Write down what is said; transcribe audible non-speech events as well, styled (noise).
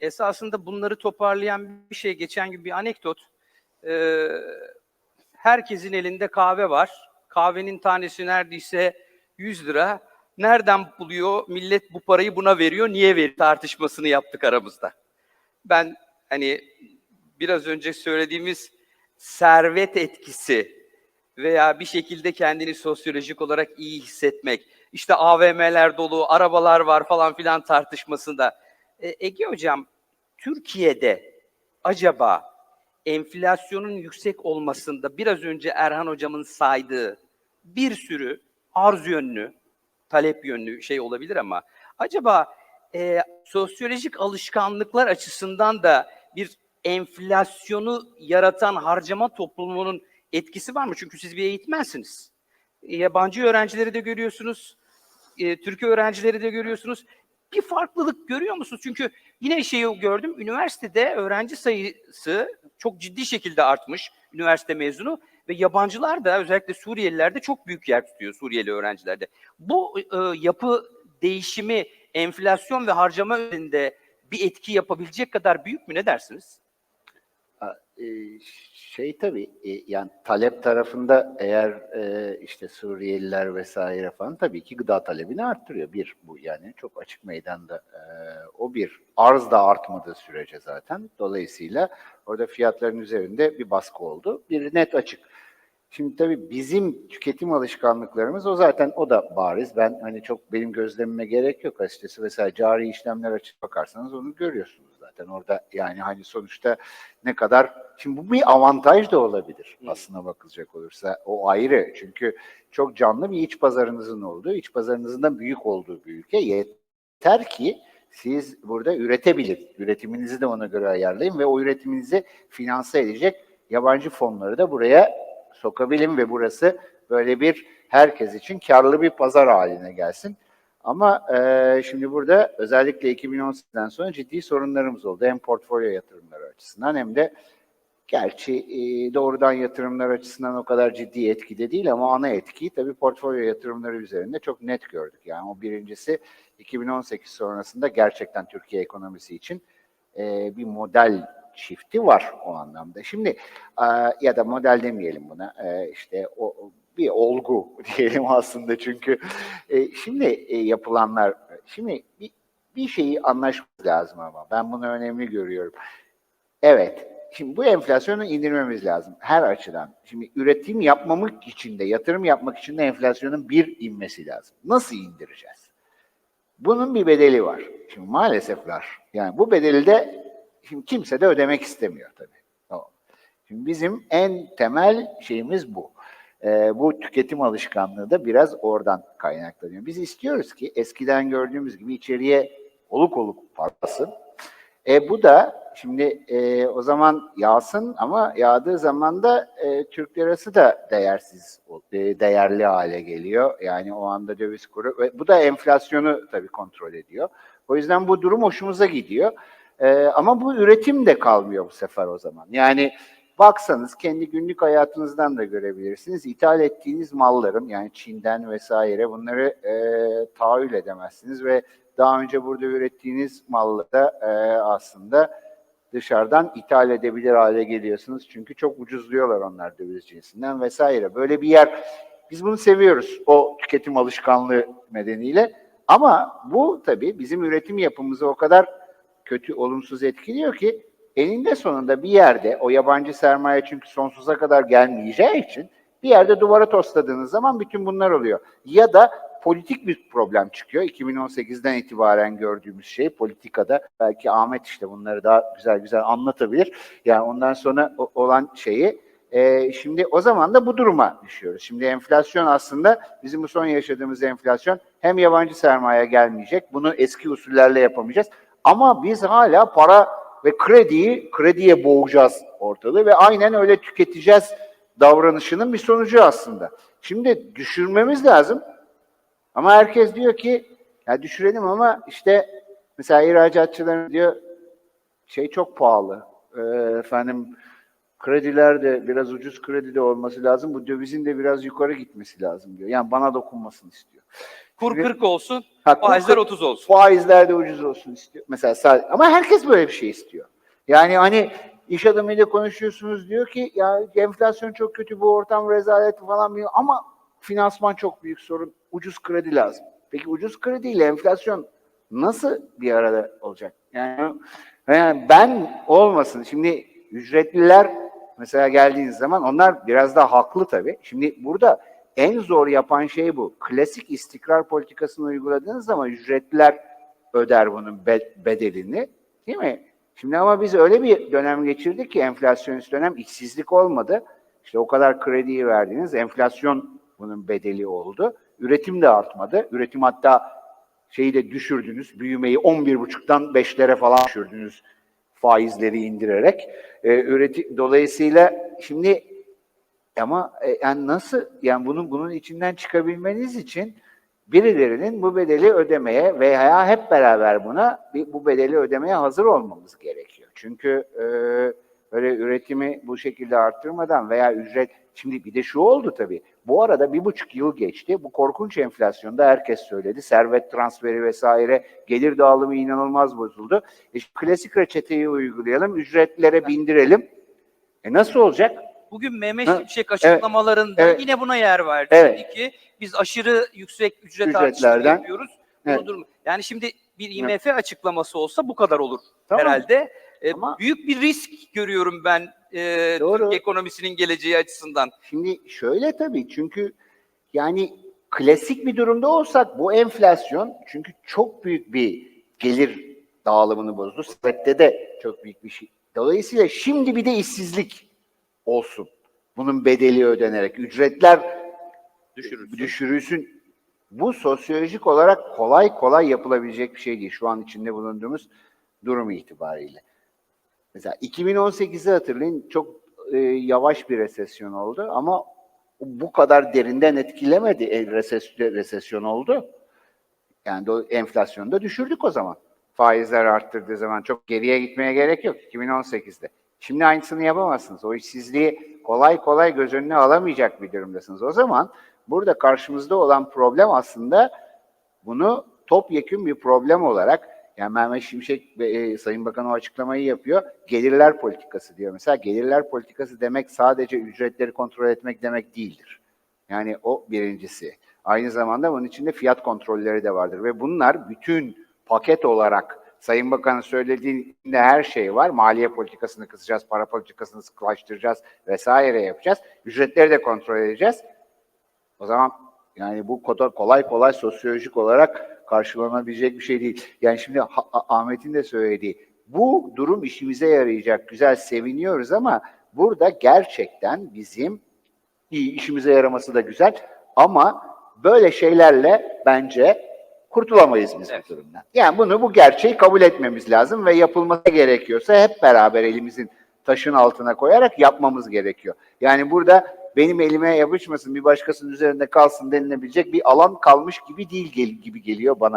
esasında bunları toparlayan bir şey geçen gün bir anekdot. Ee, herkesin elinde kahve var. Kahvenin tanesi neredeyse 100 lira. Nereden buluyor? Millet bu parayı buna veriyor. Niye veriyor? Tartışmasını yaptık aramızda. Ben hani biraz önce söylediğimiz servet etkisi veya bir şekilde kendini sosyolojik olarak iyi hissetmek, işte AVM'ler dolu, arabalar var falan filan tartışmasında. E, Ege Hocam, Türkiye'de acaba enflasyonun yüksek olmasında biraz önce Erhan Hocam'ın saydığı bir sürü arz yönlü, talep yönlü şey olabilir ama acaba e, sosyolojik alışkanlıklar açısından da bir enflasyonu yaratan harcama toplumunun etkisi var mı? Çünkü siz bir eğitmensiniz. Yabancı öğrencileri de görüyorsunuz. E, Türk öğrencileri de görüyorsunuz. Bir farklılık görüyor musunuz? Çünkü yine şeyi gördüm. Üniversitede öğrenci sayısı çok ciddi şekilde artmış. Üniversite mezunu ve yabancılar da özellikle Suriyeliler de çok büyük yer tutuyor Suriyeli öğrencilerde. Bu e, yapı değişimi enflasyon ve harcama üzerinde bir etki yapabilecek kadar büyük mü? Ne dersiniz? E, Şey tabii e, yani talep tarafında eğer e, işte Suriyeliler vesaire falan tabii ki gıda talebini arttırıyor. Bir bu yani çok açık meydanda e, o bir arz da artmadığı sürece zaten. Dolayısıyla orada fiyatların üzerinde bir baskı oldu. Bir net açık. Şimdi tabii bizim tüketim alışkanlıklarımız o zaten o da bariz. Ben hani çok benim gözlemime gerek yok açıkçası. Mesela cari işlemler açıp bakarsanız onu görüyorsunuz zaten. Orada yani hani sonuçta ne kadar şimdi bu bir avantaj da olabilir aslına bakılacak olursa. O ayrı. Çünkü çok canlı bir iç pazarınızın olduğu, iç pazarınızın da büyük olduğu bir ülke. Yeter ki siz burada üretebilin. Üretiminizi de ona göre ayarlayın ve o üretiminizi finanse edecek yabancı fonları da buraya sokabilin ve burası böyle bir herkes için karlı bir pazar haline gelsin. Ama e, şimdi burada özellikle 2018'den sonra ciddi sorunlarımız oldu. Hem portfolyo yatırımları açısından hem de gerçi e, doğrudan yatırımlar açısından o kadar ciddi etkide değil ama ana etkiyi tabii portfolyo yatırımları üzerinde çok net gördük. Yani o birincisi 2018 sonrasında gerçekten Türkiye ekonomisi için e, bir model çifti var o anlamda. Şimdi ya da model demeyelim buna e, işte o bir olgu (laughs) diyelim aslında çünkü e, şimdi e, yapılanlar şimdi bir, bir şeyi anlaşmamız lazım ama ben bunu önemli görüyorum. Evet Şimdi bu enflasyonu indirmemiz lazım her açıdan. Şimdi üretim yapmamak için de, yatırım yapmak için de enflasyonun bir inmesi lazım. Nasıl indireceğiz? Bunun bir bedeli var. Şimdi maalesef var. Yani bu bedeli de şimdi kimse de ödemek istemiyor tabii. Şimdi bizim en temel şeyimiz bu. Ee, bu tüketim alışkanlığı da biraz oradan kaynaklanıyor. Biz istiyoruz ki eskiden gördüğümüz gibi içeriye oluk oluk patlasın. E, bu da şimdi e, o zaman yağsın ama yağdığı zaman da e, Türk lirası da değersiz, e, değerli hale geliyor. Yani o anda döviz kuru ve bu da enflasyonu tabii kontrol ediyor. O yüzden bu durum hoşumuza gidiyor. E, ama bu üretim de kalmıyor bu sefer o zaman. Yani baksanız kendi günlük hayatınızdan da görebilirsiniz. İthal ettiğiniz malların yani Çin'den vesaire bunları e, tahayyül edemezsiniz ve daha önce burada ürettiğiniz malları da e, aslında dışarıdan ithal edebilir hale geliyorsunuz. Çünkü çok ucuzluyorlar onlar döviz cinsinden vesaire. Böyle bir yer, biz bunu seviyoruz o tüketim alışkanlığı nedeniyle. Ama bu tabii bizim üretim yapımızı o kadar kötü, olumsuz etkiliyor ki eninde sonunda bir yerde o yabancı sermaye çünkü sonsuza kadar gelmeyeceği için bir yerde duvara tosladığınız zaman bütün bunlar oluyor. Ya da politik bir problem çıkıyor. 2018'den itibaren gördüğümüz şey politikada. Belki Ahmet işte bunları daha güzel güzel anlatabilir. Yani ondan sonra olan şeyi e, şimdi o zaman da bu duruma düşüyoruz. Şimdi enflasyon aslında bizim bu son yaşadığımız enflasyon hem yabancı sermaye gelmeyecek, bunu eski usullerle yapamayacağız. Ama biz hala para ve krediyi krediye boğacağız ortalığı ve aynen öyle tüketeceğiz davranışının bir sonucu aslında. Şimdi düşürmemiz lazım. Ama herkes diyor ki ya düşürelim ama işte mesela ihracatçıların diyor şey çok pahalı. Ee, efendim krediler de biraz ucuz kredi de olması lazım. Bu dövizin de biraz yukarı gitmesi lazım diyor. Yani bana dokunmasını istiyor. Kur 40 olsun, Ha, kur faizler 40 30 olsun. faizler de ucuz olsun istiyor. Mesela sadece, ama herkes böyle bir şey istiyor. Yani hani iş adamıyla konuşuyorsunuz diyor ki ya enflasyon çok kötü bu ortam rezalet falan diyor ama finansman çok büyük sorun. Ucuz kredi lazım. Peki ucuz krediyle enflasyon nasıl bir arada olacak? Yani, yani ben olmasın. Şimdi ücretliler mesela geldiğiniz zaman onlar biraz daha haklı tabii. Şimdi burada en zor yapan şey bu. Klasik istikrar politikasını uyguladığınız zaman ücretliler öder bunun be- bedelini. Değil mi? Şimdi ama biz öyle bir dönem geçirdik ki enflasyonist dönem işsizlik olmadı. İşte o kadar krediyi verdiniz. Enflasyon bunun bedeli oldu. Üretim de artmadı. Üretim hatta şeyi de düşürdünüz. Büyümeyi 11,5'tan 5'lere falan düşürdünüz faizleri indirerek. Ee, üreti dolayısıyla şimdi ama e, yani nasıl yani bunun bunun içinden çıkabilmeniz için birilerinin bu bedeli ödemeye veya hep beraber buna bir, bu bedeli ödemeye hazır olmamız gerekiyor. Çünkü e, böyle üretimi bu şekilde arttırmadan veya ücret şimdi bir de şu oldu tabii. Bu arada bir buçuk yıl geçti. Bu korkunç enflasyonda herkes söyledi. Servet transferi vesaire gelir dağılımı inanılmaz bozuldu. E, klasik reçeteyi uygulayalım, ücretlere bindirelim. E nasıl olacak? Bugün Mehmet Ha, Şimşek açıklamalarında evet. yine buna yer verdi. Evet. Dedi ki biz aşırı yüksek ücret Ücretlerden. yapıyoruz. Bunu Evet. durma- Yani şimdi bir IMF açıklaması olsa bu kadar olur Tamam. herhalde. E, Ama- büyük bir risk görüyorum ben e, Doğru. Türk ekonomisinin geleceği açısından. Şimdi şöyle tabii çünkü yani klasik bir durumda olsak bu enflasyon çünkü çok büyük bir gelir dağılımını bozdu. Servette de çok büyük bir şey. Dolayısıyla şimdi bir de işsizlik olsun. Bunun bedeli ödenerek ücretler Düşürürsün. düşürülsün. Bu sosyolojik olarak kolay kolay yapılabilecek bir şey değil şu an içinde bulunduğumuz durum itibariyle. Mesela 2018'i hatırlayın çok e, yavaş bir resesyon oldu ama bu kadar derinden etkilemedi. E, reses, resesyon oldu. Yani do, enflasyonu da düşürdük o zaman. Faizler arttırdığı zaman çok geriye gitmeye gerek yok 2018'de. Şimdi aynısını yapamazsınız. O işsizliği kolay kolay göz önüne alamayacak bir durumdasınız. O zaman burada karşımızda olan problem aslında bunu topyekun bir problem olarak yani Mehmet Şimşek ve e, Sayın Bakan o açıklamayı yapıyor. Gelirler politikası diyor. Mesela gelirler politikası demek sadece ücretleri kontrol etmek demek değildir. Yani o birincisi. Aynı zamanda bunun içinde fiyat kontrolleri de vardır ve bunlar bütün paket olarak Sayın Bakan'ın söylediğinde her şey var. Maliye politikasını kısacağız, para politikasını sıkılaştıracağız vesaire yapacağız. Ücretleri de kontrol edeceğiz. O zaman yani bu kolay kolay sosyolojik olarak karşılanabilecek bir şey değil. Yani şimdi Ahmet'in de söylediği bu durum işimize yarayacak. Güzel seviniyoruz ama burada gerçekten bizim iyi işimize yaraması da güzel ama böyle şeylerle bence kurtulamayız biz Evet. bu durumdan. Yani bunu bu gerçeği kabul etmemiz lazım ve yapılması gerekiyorsa hep beraber elimizin taşın altına koyarak yapmamız gerekiyor. Yani burada benim elime yapışmasın bir başkasının üzerinde kalsın denilebilecek bir alan kalmış gibi değil gibi geliyor bana.